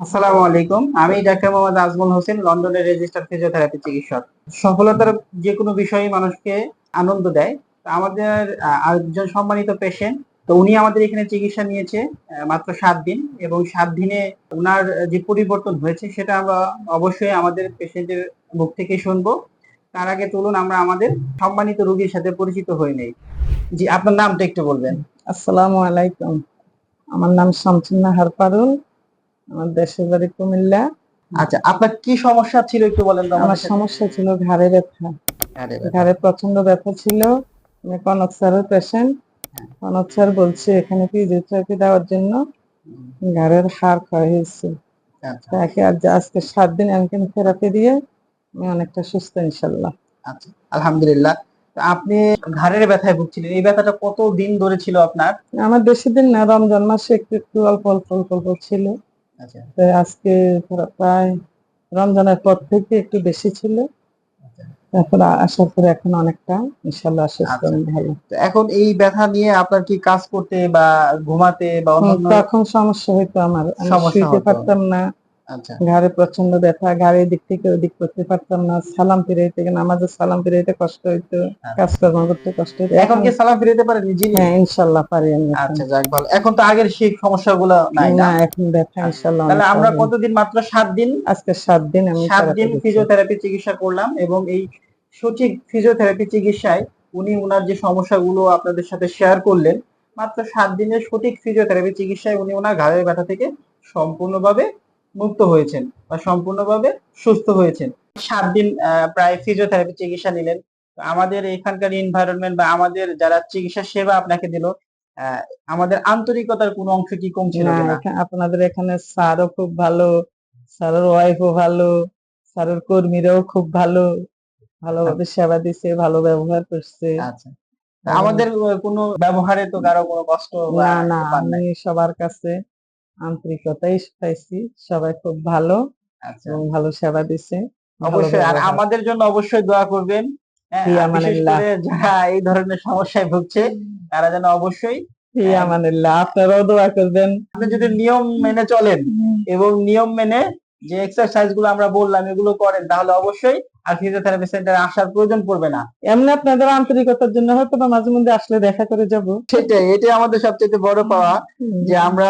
আসসালামু আলাইকুম। আমি ডাক্তার মোহাম্মদ আজমল হোসেন, লন্ডনের রেজিস্টার ফিজিওথেরাপি চিকিৎসক। সফলতার যে কোনো বিষয়ই মানুষকে আনন্দ দেয়। আমাদের একজন সম্মানিত পেশেন্ট তো উনি আমাদের এখানে চিকিৎসা নিয়েছে মাত্র সাত দিন। এবং সাত দিনে ওনার যে পরিবর্তন হয়েছে, সেটা আমরা অবশ্যই আমাদের পেশেন্টের মুখ থেকে শুনব। তার আগে চলুন আমরা আমাদের সম্মানিত রোগীর সাথে পরিচিত হয়ে নেই। জি, আপনার নামটা একটু বলবেন। আসসালামু আলাইকুম। আমার নাম শামসুন্না হারপারুল আমার দেশের বাড়ি কুমিল্লা। আচ্ছা আপনার কি সমস্যা ছিল একটু বলেন তো আমার সমস্যা ছিল ঘাড়ে ব্যথা। আরে ঘাড়ে প্রচণ্ড ব্যথা ছিল। আমি কনক স্যারের পেশেন্ট কনক স্যার বলছে এখানে ফিজিওথেরাপি দেওয়ার জন্য ঘাড়ের হাড় ক্ষয় হয়েছে। আচ্ছা। তাকে আজ আজকে সাত দিন আমি থেরাপি দিয়ে আমি অনেকটা সুস্থ ইনশাল্লাহ। আচ্ছা আলহামদুলিল্লাহ। আপনি ঘাড়ের ব্যথায় ভুগছিলেন। এই ব্যথাটা কত দিন ধরে ছিল আপনার? আমার বেশি দিন না রমজান মাসে একটু একটু অল্প অল্প অল্প অল্প ছিল। আচ্ছা। তো আজকে প্রায় রমজানের পর থেকে একটু বেশি ছিল। এখন আসার পরে এখন অনেকটা ইনশাল্লাহ সুস্থ আচ্ছা। ভালো। এখন এই ব্যথা নিয়ে আপনার কি কাজ করতে বা ঘুমাতে বা তখন সমস্যা হইতো আমার। শুইতে পারতাম না। আচ্ছা ঘাড়ে প্রচণ্ড ব্যথা ঘাড়ের দিক থেকে ওদিক করতে পারতাম না সালাম ফিরাইতে নামাজের সালাম ফিরাইতে কষ্ট হইতো কাজকর্ম করতে কষ্ট হইতো। এখন কি সালাম ফিরাতে পারেন জি হ্যাঁ ইনশাল্লাহ পারি আমি আচ্ছা যাক ভালো। এখন তো আগের সেই সমস্যাগুলো নাই না? না এখন ব্যথা ইনশাল্লাহ তাহলে আমরা কতদিন মাত্র সাত দিন? আজকে সাত দিন আমি সাত দিন ফিজিওথেরাপি চিকিৎসা করলাম এবং এই সঠিক ফিজিওথেরাপি চিকিৎসায় উনি ওনার যে সমস্যাগুলো আপনাদের সাথে শেয়ার করলেন মাত্র সাত দিনের সঠিক ফিজিওথেরাপি চিকিৎসায় উনি ওনার ঘাড়ের ব্যথা থেকে সম্পূর্ণভাবে মুক্ত হয়েছেন বা সম্পূর্ণভাবে সুস্থ হয়েছেন। সাত দিন প্রায় ফিজিওথেরাপি চিকিৎসা নিলেন। আমাদের এখানকার এনভায়রনমেন্ট বা আমাদের যারা চিকিৎসা সেবা আপনাকে দিল আহ, আমাদের আন্তরিকতার কোনো অংশ কি কম ছিল না? আপনাদের এখানে স্যারও খুব ভালো স্যারের ওয়াইফও ভালো স্যারের কর্মীরাও খুব ভালো ভালোভাবে সেবা দিছে ভালো ব্যবহার করছে। আচ্ছা। আমাদের কোনো ব্যবহারে তো কারও কোনো কষ্ট না না আমি সবার কাছে আন্তরিকতাই পাইছি সবাই খুব ভালো আচ্ছা। এবং ভালো সেবা দিছে। অবশ্যই আর আমাদের জন্য অবশ্যই দোয়া করবেন। হ্যাঁ, যারা এই ধরনের সমস্যায় ভুগছে তারা যেন অবশ্যই আমানিল্লাহ আপনারাও দোয়া করবেন। আপনি যদি নিয়ম মেনে চলেন এবং নিয়ম মেনে যে এক্সারসাইজগুলো আমরা বললাম এগুলো করেন তাহলে অবশ্যই আর ফিজিওথেরাপি সেন্টারে আসার প্রয়োজন পড়বে না। এমনি আপনাদের আন্তরিকতার জন্য হয়তো বা মাঝে মধ্যে আসলে দেখা করে যাব। সেটাই এটাই আমাদের সবচেয়ে বড় পাওয়া যে আমরা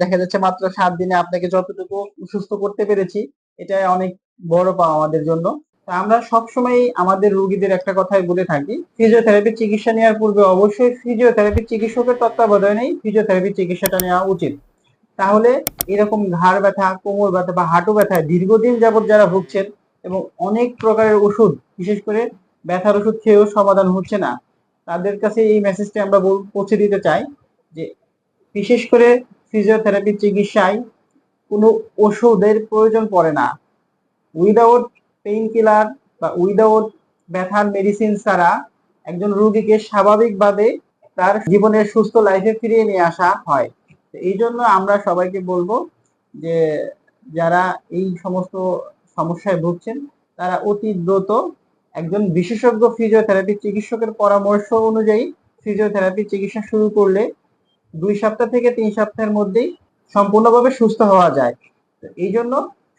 দেখা যাচ্ছে মাত্র সাত দিনে আপনাকে যতটুকু সুস্থ করতে পেরেছি এটাই অনেক বড় পাওয়া আমাদের জন্য। আমরা সবসময় আমাদের রোগীদের একটা কথাই বলে থাকি ফিজিওথেরাপি চিকিৎসা নেওয়ার পূর্বে অবশ্যই ফিজিওথেরাপি চিকিৎসকের তত্ত্বাবধানেই ফিজিওথেরাপি চিকিৎসাটা নেওয়া উচিত। তাহলে এরকম ঘাড় ব্যথা, কোমর ব্যথা বা হাঁটু ব্যথা দীর্ঘদিন যাবত যারা ভুগছেন এবং অনেক প্রকারের ওষুধ, বিশেষ করে ব্যথার ওষুধ খেয়েও সমাধান হচ্ছে না, তাদের কাছে এই মেসেজটি আমরা পৌঁছে দিতে চাই যে বিশেষ করে ফিজিওথেরাপি চিকিৎসায় কোনো ওষুধের প্রয়োজন পড়ে না। উইদাউট পেইন কিলার বা উইদাউট ব্যথার মেডিসিন ছাড়া একজন রোগীকে স্বাভাবিকভাবে তার জীবনের সুস্থ লাইফে ফিরিয়ে নিয়ে আসা হয়। এই জন্য আমরা সবাইকে বলব যে যারা এই সমস্ত সমস্যায় ভুগছেন, তারা অতি দ্রুত একজন বিশেষজ্ঞ ফিজিওথেরাপি চিকিৎসকের পরামর্শ অনুযায়ী ফিজিওথেরাপি চিকিৎসা শুরু করলে দুই সপ্তাহ থেকে তিন সপ্তাহের মধ্যেই সম্পূর্ণভাবে সুস্থ হওয়া যায়। এই জন্য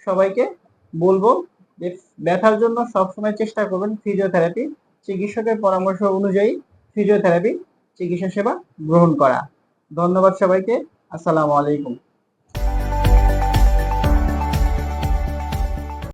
সবাইকে বলব যে ব্যথার জন্য সবসময় চেষ্টা করবেন ফিজিওথেরাপি চিকিৎসকের পরামর্শ অনুযায়ী ফিজিওথেরাপি চিকিৎসা সেবা গ্রহণ করা। ধন্যবাদ সবাইকে। আসসালামু আলাইকুম।